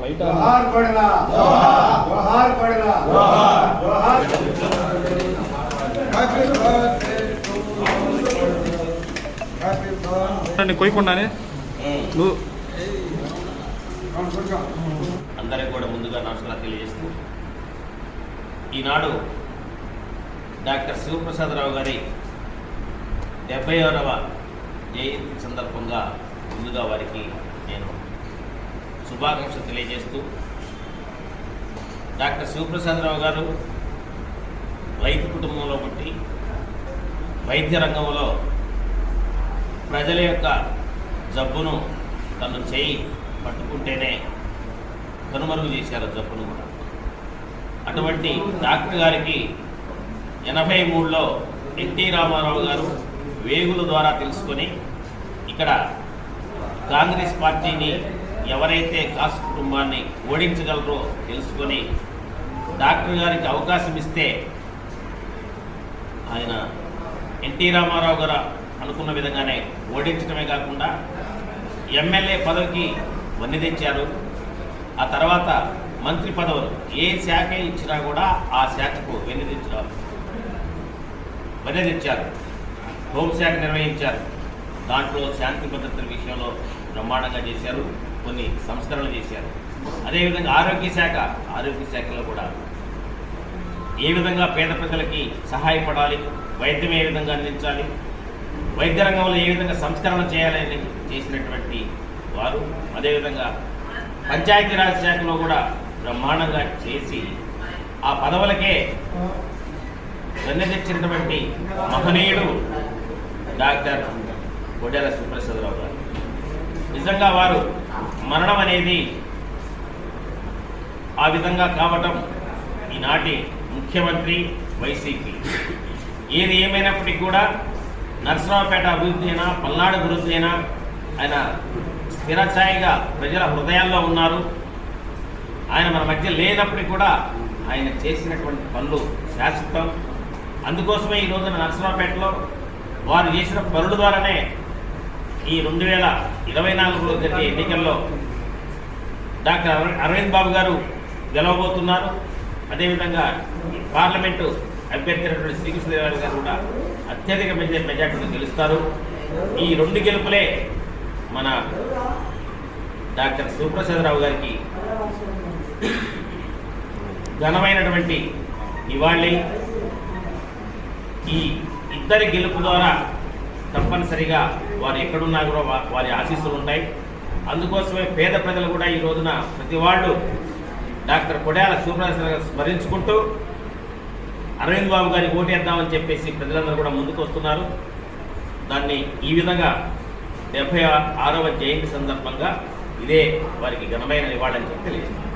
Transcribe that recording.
Light జోహార్ కొడల జోహార్ కొడల జోహార్ కొయ్యకుండానే? నువ్వు అందరికి కూడా ముందుగా నమస్కారం తెలియజేస్తూ ఈనాడు డాక్టర్ శివప్రసాదరావు గారి డెబ్బై ఆరవ జయంతి సందర్భంగా ముందుగా వారికి నేను శుభాకాంక్షలు తెలియజేస్తూ డాక్టర్ శివప్రసాదరావు గారు రైతు కుటుంబంలో పుట్టి వైద్య రంగంలో ప్రజల యొక్క జబ్బును తను చేయి పట్టుకుంటేనే కనుమరుగు చేశారు జబ్బును కూడా. అటువంటి డాక్టర్ గారికి ఎనభై మూడులో ఎన్టీ రామారావు గారు వేగుల ద్వారా తెలుసుకొని ఇక్కడ కాంగ్రెస్ పార్టీని ఎవరైతే కాసు కుటుంబాన్ని ఓడించగలరో తెలుసుకొని డాక్టర్ గారికి అవకాశం ఇస్తే ఆయన ఎన్టీ రామారావు గారు అనుకున్న విధంగానే ఓడించడమే కాకుండా ఎమ్మెల్యే పదవికి వన్నె తెచ్చారు. ఆ తర్వాత మంత్రి పదవులు ఏ శాఖ ఇచ్చినా కూడా ఆ శాఖకు వెన్ను తెచ్చారు వన్నె తెచ్చారు. హోంశాఖ నిర్వహించారు. దాంట్లో శాంతి భద్రతల విషయంలో బ్రహ్మాండంగా చేశారు. కొన్ని సంస్కరణలు చేశారు. అదేవిధంగా ఆరోగ్య శాఖ ఆరోగ్య శాఖలో కూడా ఏ విధంగా పేద ప్రజలకి సహాయపడాలి వైద్యం ఏ విధంగా అందించాలి వైద్య రంగంలో ఏ విధంగా సంస్కరణ చేయాలని చేసినటువంటి వారు అదేవిధంగా పంచాయతీరాజ్ శాఖలో కూడా బ్రహ్మాండంగా చేసి ఆ పదవులకే వెన్నె తెచ్చినటువంటి మహనీయుడు డాక్టర్ కొడెల సుప్రసాదరావు గారు. నిజంగా వారు మరణం అనేది ఆ విధంగా కావటం ఈనాటి ముఖ్యమంత్రి వైసీపీ. ఏది ఏమైనప్పటికీ కూడా నరసరావుపేట అభివృద్ధి అయినా పల్నాడు అభివృద్ధి అయినా ఆయన స్థిరఛాయిగా ప్రజల హృదయాల్లో ఉన్నారు. ఆయన మన మధ్య లేనప్పటికీ కూడా ఆయన చేసినటువంటి పనులు శాశ్వతం. అందుకోసమే ఈ రోజున నరసరావుపేటలో వారు చేసిన పనుల ద్వారానే ఈ రెండు వేల ఇరవై నాలుగులో జరిగే ఎన్నికల్లో డాక్టర్ అరవింద్ బాబు గారు గెలవబోతున్నారు. అదేవిధంగా ఈ పార్లమెంటు అభ్యర్థి అయినటువంటి శ్రీకృష్ణదేవరాయలు గారు కూడా అత్యధిక మెజా మెజార్టీతో గెలుస్తారు. ఈ రెండు గెలుపులే మన డాక్టర్ సుప్రసాదరావు గారికి ఘనమైనటువంటి నివాళి. ఈ ఇద్దరి గెలుపు ద్వారా తప్పనిసరిగా వారు ఎక్కడున్నా కూడా వారి ఆశీస్సులు ఉంటాయి. అందుకోసమే పేద ప్రజలు కూడా ఈ రోజున ప్రతి వాళ్ళు డాక్టర్ కొడాల శివప్రసాద్ స్మరించుకుంటూ అరవింద్ బాబు గారికి ఓటేద్దామని చెప్పేసి ప్రజలందరూ కూడా ముందుకు వస్తున్నారు. దాన్ని ఈ విధంగా డెబ్బై ఆరవ జయంతి సందర్భంగా ఇదే వారికి ఘనమైన నివాళని చెప్పి తెలియజేస్తున్నారు